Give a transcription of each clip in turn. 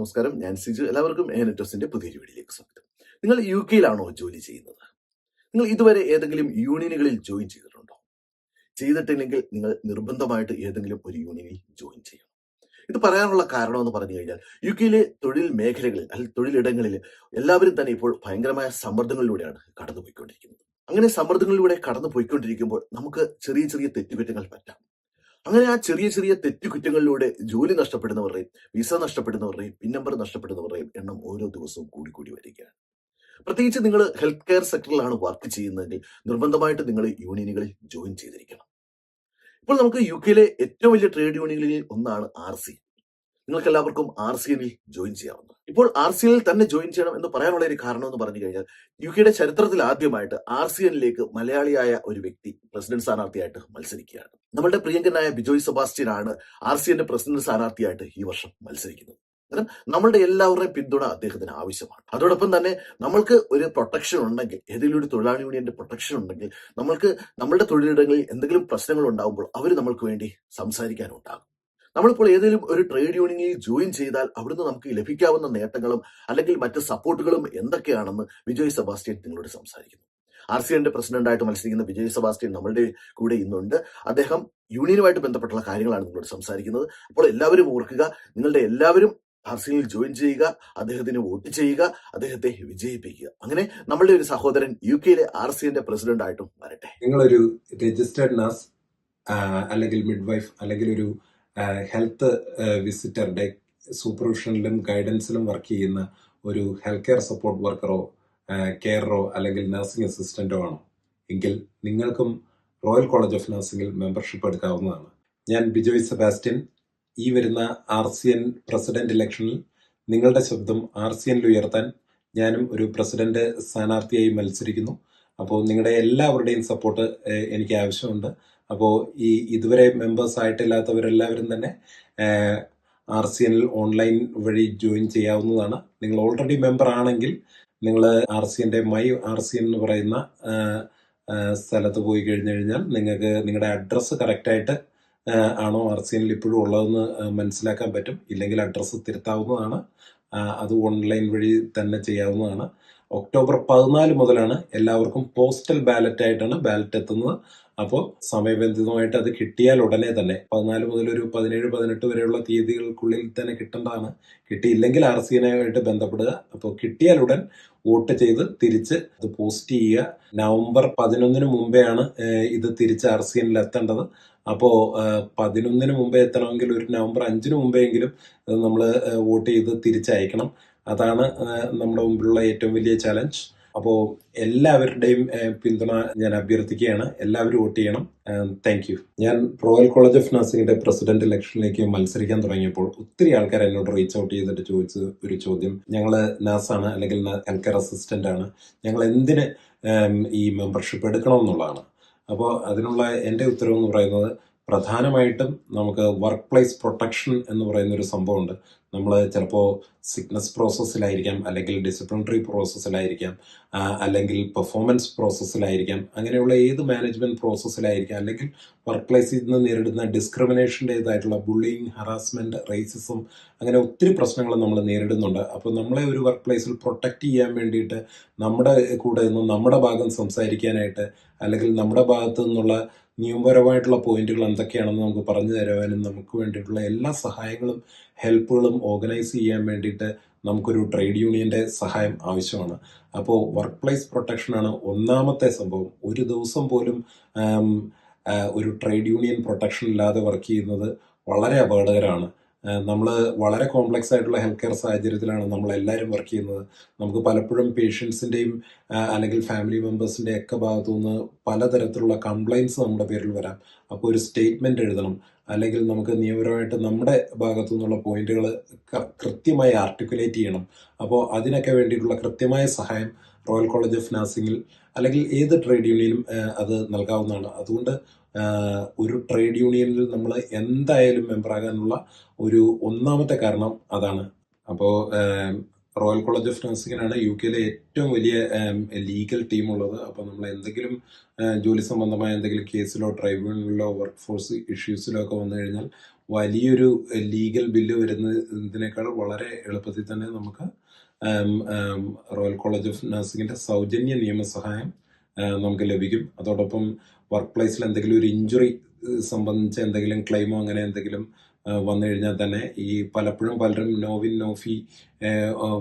നമസ്കാരം ഞാൻ സിജു എല്ലാവർക്കും എനറ്റോസിന്റെ പുതിയൊരു വീഡിയോയിലേക്ക് സ്വാഗതം. നിങ്ങൾ യു കെയിലാണോ ജോലി ചെയ്യുന്നത്? നിങ്ങൾ ഇതുവരെ ഏതെങ്കിലും യൂണിയനുകളിൽ ജോയിൻ ചെയ്തിട്ടുണ്ടോ? ചെയ്തിട്ടില്ലെങ്കിൽ നിങ്ങൾ നിർബന്ധമായിട്ട് ഏതെങ്കിലും ഒരു യൂണിയനിൽ ജോയിൻ ചെയ്യണം. ഇത് പറയാനുള്ള കാരണം എന്ന് പറഞ്ഞു കഴിഞ്ഞാൽ യു കെയിലെ തൊഴിൽ മേഖലകളിൽ അല്ലെങ്കിൽ തൊഴിലിടങ്ങളിൽ എല്ലാവരും തന്നെ ഇപ്പോൾ ഭയങ്കരമായ സമ്മർദ്ദങ്ങളിലൂടെയാണ് കടന്നുപോയിക്കൊണ്ടിരിക്കുന്നത്. അങ്ങനെ സമ്മർദ്ദങ്ങളിലൂടെ കടന്നു പോയിക്കൊണ്ടിരിക്കുമ്പോൾ നമുക്ക് ചെറിയ ചെറിയ തെറ്റുകുറ്റങ്ങൾ പറ്റാം. അങ്ങനെ ആ ചെറിയ ചെറിയ തെറ്റുകുറ്റങ്ങളിലൂടെ ജോലി നഷ്ടപ്പെടുന്നവരുടെയും വിസ നഷ്ടപ്പെടുന്നവരുടെയും പിൻ നമ്പർ നഷ്ടപ്പെടുന്നവരുടെയും എണ്ണം ഓരോ ദിവസവും കൂടി കൂടി വരികയാണ്. പ്രത്യേകിച്ച് നിങ്ങൾ ഹെൽത്ത് കെയർ സെക്ടറിലാണ് വർക്ക് ചെയ്യുന്നതെങ്കിൽ നിർബന്ധമായിട്ട് നിങ്ങൾ യൂണിയനുകളിൽ ജോയിൻ ചെയ്തിരിക്കണം. ഇപ്പോൾ നമുക്ക് യു കെയിലെ ഏറ്റവും വലിയ ട്രേഡ് യൂണിയനുകളിൽ ഒന്നാണ് ആർ സി നിങ്ങൾക്ക് എല്ലാവർക്കും ആർ സി എല്ലിൽ ജോയിൻ ചെയ്യാവുന്നു ഇപ്പോൾ ആർ സി എല്ലിൽ തന്നെ ജോയിൻ ചെയ്യണം എന്ന് പറയാനുള്ള ഒരു കാരണം എന്ന് പറഞ്ഞു കഴിഞ്ഞാൽ യു കെയുടെ ചരിത്രത്തിൽ ആദ്യമായിട്ട് ആർ സി എല്ലിലേക്ക് മലയാളിയായ ഒരു വ്യക്തി പ്രസിഡന്റ് സ്ഥാനാർത്ഥിയായിട്ട് മത്സരിക്കുകയാണ്. നമ്മുടെ പ്രിയങ്കനായ ബിജോയ് സെബാസ്റ്റ്യൻ ആണ് ആർ സി എന്റെ പ്രസിഡന്റ് സ്ഥാനാർത്ഥിയായിട്ട് ഈ വർഷം മത്സരിക്കുന്നത്. കാരണം നമ്മളുടെ എല്ലാവരുടെയും പിന്തുണ അദ്ദേഹത്തിന് ആവശ്യമാണ്. അതോടൊപ്പം തന്നെ നമ്മൾക്ക് ഒരു പ്രൊട്ടക്ഷൻ ഉണ്ടെങ്കിൽ ഏതെങ്കിലും ഒരു തൊഴിലാളി യൂണിയന്റെ പ്രൊട്ടക്ഷൻ ഉണ്ടെങ്കിൽ നമ്മൾക്ക് നമ്മുടെ തൊഴിലിടങ്ങളിൽ എന്തെങ്കിലും പ്രശ്നങ്ങൾ ഉണ്ടാകുമ്പോൾ അവർ നമ്മൾക്ക് വേണ്ടി സംസാരിക്കാനുണ്ടാകും. നമ്മളിപ്പോൾ ഏതെങ്കിലും ഒരു ട്രേഡ് യൂണിയനിൽ ജോയിൻ ചെയ്താൽ അവിടുന്ന് നമുക്ക് ലഭിക്കാവുന്ന നേട്ടങ്ങളും അല്ലെങ്കിൽ മറ്റ് സപ്പോർട്ടുകളും എന്തൊക്കെയാണെന്ന് വിജയ് സെബാസ്റ്റ്യൻ നിങ്ങളോട് സംസാരിക്കുന്നു. ആർ സി എന്റെ പ്രസിഡന്റായിട്ട് മത്സരിക്കുന്ന വിജയ് സെബാസ്റ്റ്യൻ നമ്മളുടെ കൂടെ ഇന്നുണ്ട്. അദ്ദേഹം യൂണിയനുമായിട്ട് ബന്ധപ്പെട്ടുള്ള കാര്യങ്ങളാണ് നിങ്ങളോട് സംസാരിക്കുന്നത്. അപ്പോൾ എല്ലാവരും ഓർക്കുക നിങ്ങളുടെ എല്ലാവരും ആർ സിയിൽ ജോയിൻ ചെയ്യുക അദ്ദേഹത്തിന് വോട്ട് ചെയ്യുക അദ്ദേഹത്തെ വിജയിപ്പിക്കുക. അങ്ങനെ നമ്മളുടെ ഒരു സഹോദരൻ യു കെയിലെ ആർ സി എന്റെ പ്രസിഡന്റ് ആയിട്ടും വരട്ടെ. നിങ്ങളൊരു രജിസ്റ്റേഡ് നഴ്സ് അല്ലെങ്കിൽ മിഡ് വൈഫ് അല്ലെങ്കിൽ ഒരു ഹെൽത്ത് വിസിറ്ററുടെ സൂപ്പർവിഷനിലും ഗൈഡൻസിലും വർക്ക് ചെയ്യുന്ന ഒരു ഹെൽത്ത് കെയർ സപ്പോർട്ട് വർക്കറോ കെയറോ അല്ലെങ്കിൽ നഴ്സിംഗ് അസിസ്റ്റന്റോ ആണോ എങ്കിൽ നിങ്ങൾക്കും റോയൽ കോളേജ് ഓഫ് നഴ്സിംഗിൽ മെമ്പർഷിപ്പ് എടുക്കാവുന്നതാണ്. ഞാൻ ബിജോയ് സെബാസ്റ്റ്യൻ. ഈ വരുന്ന ആർ സി എൻ പ്രസിഡന്റ് ഇലക്ഷനിൽ നിങ്ങളുടെ ശബ്ദം ആർ സി എനിൽ ഉയർത്താൻ ഞാനും ഒരു പ്രസിഡന്റ് സ്ഥാനാർത്ഥിയായി മത്സരിക്കുന്നു. അപ്പോൾ നിങ്ങളുടെ എല്ലാവരുടെയും സപ്പോർട്ട് എനിക്ക് ആവശ്യമുണ്ട്. അപ്പോൾ ഈ ഇതുവരെ മെമ്പേഴ്സ് ആയിട്ടില്ലാത്തവരെല്ലാവരും തന്നെ ആർ സി എനിൽ ഓൺലൈൻ വഴി ജോയിൻ ചെയ്യാവുന്നതാണ്. നിങ്ങൾ ഓൾറെഡി മെമ്പർ ആണെങ്കിൽ നിങ്ങൾ ആർ സി എന്റെ മൈ ആർ സി എന്ന് പറയുന്ന സ്ഥലത്ത് പോയി കഴിഞ്ഞു കഴിഞ്ഞാൽ നിങ്ങൾക്ക് നിങ്ങളുടെ അഡ്രസ്സ് കറക്റ്റായിട്ട് ആണോ ആർ സി എനിൽ ഇപ്പോഴും ഉള്ളതെന്ന് മനസ്സിലാക്കാൻ പറ്റും. ഇല്ലെങ്കിൽ അഡ്രസ്സ് തിരുത്താവുന്നതാണ്. അത് ഓൺലൈൻ വഴി തന്നെ ചെയ്യാവുന്നതാണ്. ഒക്ടോബർ പതിനാല് മുതലാണ് എല്ലാവർക്കും പോസ്റ്റൽ ബാലറ്റ് ആയിട്ടാണ് ബാലറ്റ് എത്തുന്നത്. അപ്പോൾ സമയബന്ധിതമായിട്ട് അത് കിട്ടിയാൽ ഉടനെ തന്നെ പതിനാല് മുതൽ ഒരു പതിനേഴ് പതിനെട്ട് വരെയുള്ള തീയതികൾക്കുള്ളിൽ തന്നെ കിട്ടേണ്ടതാണ്. കിട്ടിയില്ലെങ്കിൽ ആർ സി എനുമായിട്ട് ബന്ധപ്പെടുക. അപ്പോൾ കിട്ടിയാൽ ഉടൻ വോട്ട് ചെയ്ത് തിരിച്ച് അത് പോസ്റ്റ് ചെയ്യുക. നവംബർ പതിനൊന്നിന് ആണ് ഇത് തിരിച്ച് ആർ സി എനിൽ എത്തേണ്ടത്. അപ്പോൾ പതിനൊന്നിന് മുമ്പേ എത്തണമെങ്കിൽ ഒരു നവംബർ അഞ്ചിന് മുമ്പെങ്കിലും നമ്മൾ വോട്ട് ചെയ്ത് തിരിച്ചയക്കണം. അതാണ് നമ്മുടെ മുമ്പിലുള്ള ഏറ്റവും വലിയ ചലഞ്ച്. അപ്പോൾ എല്ലാവരുടെയും പിന്തുണ ഞാൻ അഭ്യർത്ഥിക്കുകയാണ്. എല്ലാവരും വോട്ട് ചെയ്യണം. താങ്ക് യു ഞാൻ റോയൽ കോളേജ് ഓഫ് നഴ്സിംഗിന്റെ പ്രസിഡന്റ് ഇലക്ഷനിലേക്ക് മത്സരിക്കാൻ തുടങ്ങിയപ്പോൾ ഒത്തിരി ആൾക്കാർ എന്നോട് റീച്ച് ഔട്ട് ചെയ്തിട്ട് ചോദിച്ച ഒരു ചോദ്യം. ഞങ്ങൾ നഴ്സാണ് അല്ലെങ്കിൽ ഹെൽത്ത് കെയർ അസിസ്റ്റന്റ് ആണ്. ഞങ്ങൾ എന്തിന് ഈ മെമ്പർഷിപ്പ് എടുക്കണമെന്നുള്ളതാണ് അപ്പോൾ അതിനുള്ള എന്റെ ഉത്തരവ് എന്ന് പറയുന്നത് പ്രധാനമായിട്ടും നമുക്ക് വർക്ക് പ്ലേസ് പ്രൊട്ടക്ഷൻ എന്ന് പറയുന്ന ഒരു സംഭവമുണ്ട്. നമ്മൾ ചിലപ്പോൾ സിക്നസ് പ്രോസസ്സിലായിരിക്കാം അല്ലെങ്കിൽ ഡിസിപ്ലിനറി പ്രോസസ്സിലായിരിക്കാം അല്ലെങ്കിൽ പെർഫോമൻസ് പ്രോസസ്സിലായിരിക്കാം അങ്ങനെയുള്ള ഏത് മാനേജ്മെന്റ് പ്രോസസ്സിലായിരിക്കാം അല്ലെങ്കിൽ വർക്ക് പ്ലേസിൽ നിന്ന് നേരിടുന്ന ഡിസ്ക്രിമിനേഷന്റെതായിട്ടുള്ള ബുള്ളിങ് ഹറാസ്മെന്റ് റേസിസം അങ്ങനെ ഒത്തിരി പ്രശ്നങ്ങൾ നമ്മൾ നേരിടുന്നുണ്ട്. അപ്പോൾ നമ്മളെ ഒരു വർക്ക് പ്ലേസിൽ പ്രൊട്ടക്റ്റ് ചെയ്യാൻ വേണ്ടിയിട്ട് നമ്മുടെ കൂടെ നിന്ന് നമ്മുടെ ഭാഗം സംസാരിക്കാനായിട്ട് അല്ലെങ്കിൽ നമ്മുടെ ഭാഗത്തു നിന്നുള്ള നിയമപരമായിട്ടുള്ള പോയിന്റുകൾ എന്തൊക്കെയാണെന്ന് നമുക്ക് പറഞ്ഞു തരുവാനും നമുക്ക് വേണ്ടിയിട്ടുള്ള എല്ലാ സഹായങ്ങളും ഹെൽപ്പുകളും ഓർഗനൈസ് ചെയ്യാൻ വേണ്ടിയിട്ട് നമുക്കൊരു ട്രേഡ് യൂണിയന്റെ സഹായം ആവശ്യമാണ്. അപ്പോൾ വർക്ക് പ്ലേസ് പ്രൊട്ടക്ഷനാണ് ഒന്നാമത്തെ സംഭവം. ഒരു ദിവസം പോലും ഒരു ട്രേഡ് യൂണിയൻ പ്രൊട്ടക്ഷൻ ഇല്ലാതെ വർക്ക് ചെയ്യുന്നത് വളരെ അപകടകരമാണ്. നമ്മൾ വളരെ കോംപ്ലക്സ് ആയിട്ടുള്ള ഹെൽത്ത് കെയർ സാഹചര്യത്തിലാണ് നമ്മൾ എല്ലാവരും വർക്ക് ചെയ്യുന്നത്. നമുക്ക് പലപ്പോഴും പേഷ്യൻസിന്റെയും അല്ലെങ്കിൽ ഫാമിലി മെമ്പേഴ്സിന്റെ ഒക്കെ ഭാഗത്തു നിന്ന് പലതരത്തിലുള്ള കംപ്ലൈൻസ് നമ്മുടെ പേരിൽ വരാം. അപ്പോൾ ഒരു സ്റ്റേറ്റ്മെന്റ് എഴുതണം. അല്ലെങ്കിൽ നമുക്ക് നിയമപരമായിട്ട് നമ്മുടെ ഭാഗത്തു നിന്നുള്ള പോയിന്റുകൾ കൃത്യമായി ആർട്ടിക്കുലേറ്റ് ചെയ്യണം. അപ്പോൾ അതിനൊക്കെ വേണ്ടിയിട്ടുള്ള കൃത്യമായ സഹായം റോയൽ കോളേജ് ഓഫ് നഴ്സിംഗിൽ അല്ലെങ്കിൽ ഏത് ട്രേഡ് യൂണിയനും അത് നൽകാവുന്നതാണ്. അതുകൊണ്ട് ഒരു ട്രേഡ് യൂണിയനിൽ നമ്മൾ എന്തായാലും മെമ്പറാകാനുള്ള ഒരു ഒന്നാമത്തെ കാരണം അതാണ്. അപ്പോൾ റോയൽ കോളേജ് ഓഫ് നഴ്സിംഗിനാണ് യു കെയിലെ ഏറ്റവും വലിയ ലീഗൽ ടീം ഉള്ളത്. അപ്പോൾ നമ്മൾ എന്തെങ്കിലും ജോലി സംബന്ധമായ എന്തെങ്കിലും കേസിലോ ട്രൈബ്യൂണലിലോ വർക്ക് ഫോഴ്സ് ഇഷ്യൂസിലോ ഒക്കെ വന്നു കഴിഞ്ഞാൽ വലിയൊരു ലീഗൽ ബില്ല് വരുന്നതിനേക്കാൾ വളരെ എളുപ്പത്തിൽ തന്നെ നമുക്ക് റോയൽ കോളേജ് ഓഫ് നഴ്സിങ്ങിന്റെ സൗജന്യ നിയമസഹായം നമുക്ക് ലഭിക്കും. അതോടൊപ്പം വർക്ക് പ്ലേസിൽ എന്തെങ്കിലും ഒരു ഇഞ്ചുറി സംബന്ധിച്ച എന്തെങ്കിലും ക്ലെയിമോ അങ്ങനെ എന്തെങ്കിലും വന്നു കഴിഞ്ഞാൽ തന്നെ ഈ പലപ്പോഴും പലരും നോവിൻ നോഫി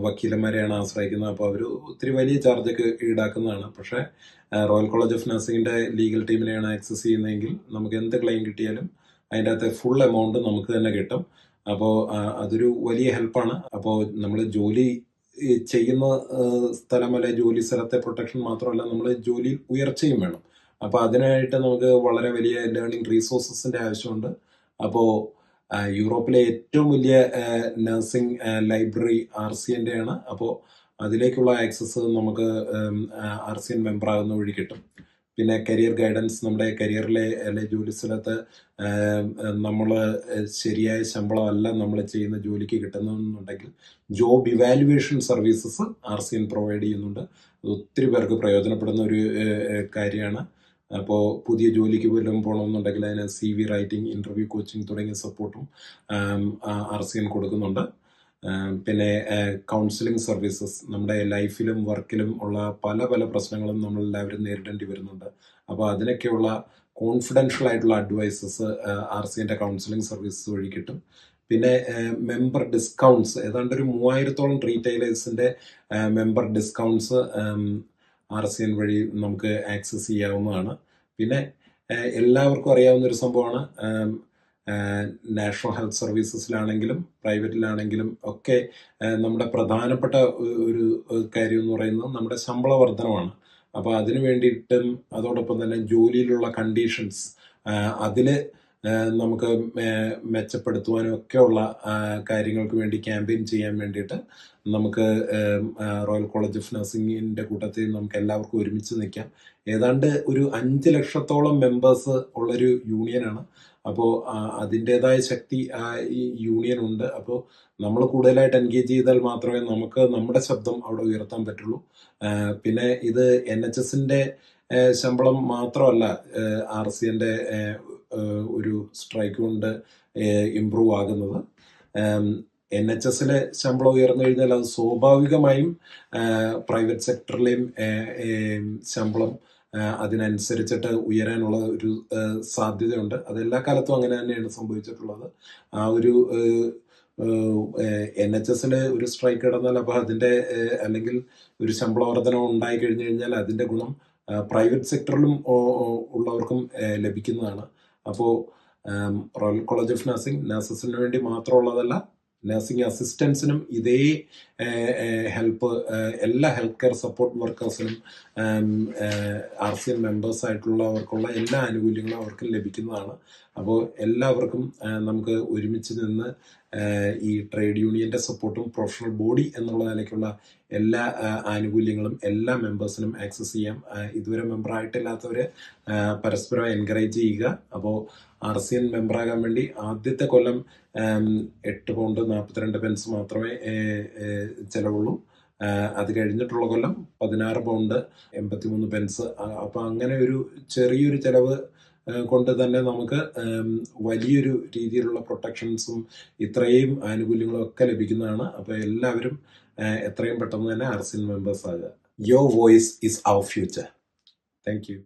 വക്കീലന്മാരെയാണ് ആശ്രയിക്കുന്നത്. അപ്പോൾ അവർ ഒത്തിരി വലിയ ചാർജൊക്കെ ഈടാക്കുന്നതാണ്. പക്ഷേ റോയൽ കോളേജ് ഓഫ് നഴ്സിംഗിന്റെ ലീഗൽ ടീമിനെയാണ് ആക്സസ് ചെയ്യുന്നതെങ്കിൽ നമുക്ക് എന്ത് ക്ലെയിം കിട്ടിയാലും അതിന്റെ അകത്തെ ഫുൾ എമൗണ്ട് നമുക്ക് തന്നെ കിട്ടും. അപ്പോൾ അതൊരു വലിയ ഹെൽപ്പാണ് അപ്പോൾ നമ്മൾ ജോലി ചെയ്യുന്ന സ്ഥലം അല്ലെ ജോലി സ്ഥലത്തെ പ്രൊട്ടക്ഷൻ മാത്രമല്ല നമ്മൾ ജോലിയിൽ ഉയർച്ചയും വേണം. അപ്പോൾ അതിനായിട്ട് നമുക്ക് വളരെ വലിയ ലേണിംഗ് റീസോഴ്സസിന്റെ ആവശ്യമുണ്ട്. അപ്പോൾ യൂറോപ്പിലെ ഏറ്റവും വലിയ നഴ്സിംഗ് ലൈബ്രറി ആർ സി എന്റെ ആണ് അപ്പോൾ അതിലേക്കുള്ള ആക്സസ് നമുക്ക് ആർ സി എൻ മെമ്പർ ആകുന്ന വഴി കിട്ടും. പിന്നെ കരിയർ ഗൈഡൻസ് നമ്മുടെ കരിയറിലെ അല്ലെ ജോലി സ്ഥലത്ത് നമ്മൾ ശരിയായ ശമ്പളം അല്ല നമ്മൾ ചെയ്യുന്ന ജോലിക്ക് കിട്ടുന്നുണ്ടെങ്കിൽ job evaluation services R C N provide ചെയ്യുന്നുണ്ട്. അത് ഒത്തിരി പേർക്ക് പ്രയോജനപ്പെടുന്ന ഒരു കാര്യമാണ്. അപ്പോൾ പുതിയ ജോലിക്ക് വല്ലതും പോകണമെന്നുണ്ടെങ്കിൽ അതിന് C V writing interview coaching തുടങ്ങിയ സപ്പോർട്ടും ആർ സി എൻ കൊടുക്കുന്നുണ്ട്. പിന്നെ കൗൺസിലിംഗ് സർവീസസ് നമ്മുടെ ലൈഫിലും വർക്കിലും ഉള്ള പല പല പ്രശ്നങ്ങളും നമ്മൾ എല്ലാവരും നേരിടേണ്ടി വരുന്നുണ്ട്. അപ്പോൾ അതിനൊക്കെയുള്ള കോൺഫിഡൻഷ്യൽ ആയിട്ടുള്ള അഡ്വൈസസ് ആർ സിന്റെ കൗൺസിലിംഗ് സർവീസസ് വഴി കിട്ടും. പിന്നെ മെമ്പർ ഡിസ്കൗണ്ട്സ് ഏതാണ്ട് ഒരു മൂവായിരത്തോളം റീറ്റെയിലേഴ്സിന്റെ member discounts R C N വഴി നമുക്ക് ആക്സസ് ചെയ്യാവുന്നതാണ്. പിന്നെ എല്ലാവർക്കും അറിയാവുന്ന ഒരു സംഭവമാണ്. നാഷണൽ ഹെൽത്ത് സർവീസസിലാണെങ്കിലും പ്രൈവറ്റിലാണെങ്കിലും ഒക്കെ നമ്മുടെ പ്രധാനപ്പെട്ട ഒരു കാര്യം എന്ന് പറയുന്നത് നമ്മുടെ ശമ്പള വർധനമാണ് അപ്പോൾ അതിന് വേണ്ടിയിട്ടും അതോടൊപ്പം തന്നെ ജോലിയിലുള്ള കണ്ടീഷൻസ് അതിൽ നമുക്ക് മെച്ചപ്പെടുത്തുവാനും ഒക്കെയുള്ള കാര്യങ്ങൾക്ക് വേണ്ടി ക്യാമ്പയിൻ ചെയ്യാൻ വേണ്ടിയിട്ട് നമുക്ക് റോയൽ കോളേജ് ഓഫ് നഴ്സിംഗിന്റെ കൂട്ടത്തിൽ നമുക്ക് എല്ലാവർക്കും ഒരുമിച്ച് നിൽക്കാം. ഏതാണ്ട് ഒരു അഞ്ച് ലക്ഷത്തോളം മെമ്പേഴ്സ് ഉള്ളൊരു യൂണിയനാണ് അപ്പോൾ അതിന്റെതായ ശക്തി ഈ യൂണിയൻ ഉണ്ട്. അപ്പോൾ നമ്മൾ കൂടുതലായിട്ട് എൻഗേജ് ചെയ്താൽ മാത്രമേ നമുക്ക് നമ്മുടെ ശബ്ദം അവിടെ ഉയർത്താൻ പറ്റുള്ളൂ. പിന്നെ ഇത് എൻ എച്ച് എസിന്റെ ശമ്പളം മാത്രമല്ല ആർ സി എന്റെ ഒരു സ്ട്രൈക്ക് കൊണ്ട് ഇമ്പ്രൂവ് ആകുന്നത്. എൻ എച്ച് എസിലെ ശമ്പളം ഉയർന്നു കഴിഞ്ഞാൽ അത് സ്വാഭാവികമായും പ്രൈവറ്റ് സെക്ടറിലെയും ശമ്പളം അതിനനുസരിച്ചിട്ട് ഉയരാനുള്ള ഒരു സാധ്യതയുണ്ട്. അതെല്ലാ കാലത്തും അങ്ങനെ തന്നെയാണ് സംഭവിച്ചിട്ടുള്ളത്. ആ ഒരു എൻ എച്ച് എസിൽ ഒരു സ്ട്രൈക്ക് ഇടന്നാൽ അപ്പോൾ അതിന്റെ അല്ലെങ്കിൽ ഒരു ശമ്പള വർധന ഉണ്ടായി കഴിഞ്ഞു കഴിഞ്ഞാൽ അതിന്റെ ഗുണം പ്രൈവറ്റ് സെക്ടറിലും ഉള്ളവർക്കും ലഭിക്കുന്നതാണ്. അപ്പോൾ റോയൽ കോളേജ് ഓഫ് നഴ്സിംഗ് നഴ്സസിന് വേണ്ടി മാത്രമുള്ളതല്ല നഴ്സിംഗ് അസിസ്റ്റൻസിനും ഇതേ ഹെൽപ്പ് എല്ലാ ഹെൽത്ത് കെയർ സപ്പോർട്ട് വർക്കേഴ്സിനും ആർ സി എൻ മെമ്പേഴ്സ് ആയിട്ടുള്ളവർക്കുള്ള എല്ലാ ആനുകൂല്യങ്ങളും അവർക്ക് ലഭിക്കുന്നതാണ്. അപ്പോൾ എല്ലാവർക്കും നമുക്ക് ഒരുമിച്ച് നിന്ന് ഈ ട്രേഡ് യൂണിയന്റെ സപ്പോർട്ടും പ്രൊഫഷണൽ ബോഡി എന്നുള്ള നിലയ്ക്കുള്ള എല്ലാ ആനുകൂല്യങ്ങളും എല്ലാ മെമ്പേഴ്സിനും ആക്സസ് ചെയ്യാം. ഇതുവരെ മെമ്പർ ആയിട്ടില്ലാത്തവരെ പരസ്പരം എൻകറേജ് ചെയ്യുക. അപ്പോൾ ആർ സി എൻ മെമ്പറാകാൻ വേണ്ടി ആദ്യത്തെ കൊല്ലം എട്ട് പൗണ്ട് നാൽപ്പത്തിരണ്ട് പെൻസ് മാത്രമേ ചിലവുള്ളൂ. അത് കഴിഞ്ഞിട്ടുള്ള കൊല്ലം പതിനാറ് പൗണ്ട് എൺപത്തിമൂന്ന് പെൻസ് അപ്പം അങ്ങനെ ഒരു ചെറിയൊരു ചെലവ് കൊണ്ട് തന്നെ നമുക്ക് വലിയൊരു രീതിയിലുള്ള പ്രൊട്ടക്ഷൻസും ഇത്രയും ആനുകൂല്യങ്ങളും ഒക്കെ ലഭിക്കുന്നതാണ്. അപ്പോൾ എല്ലാവരും എത്രയും പെട്ടെന്ന് തന്നെ ആർ സി എൻ മെമ്പേഴ്സ് ആകുക. Your voice is our future thank you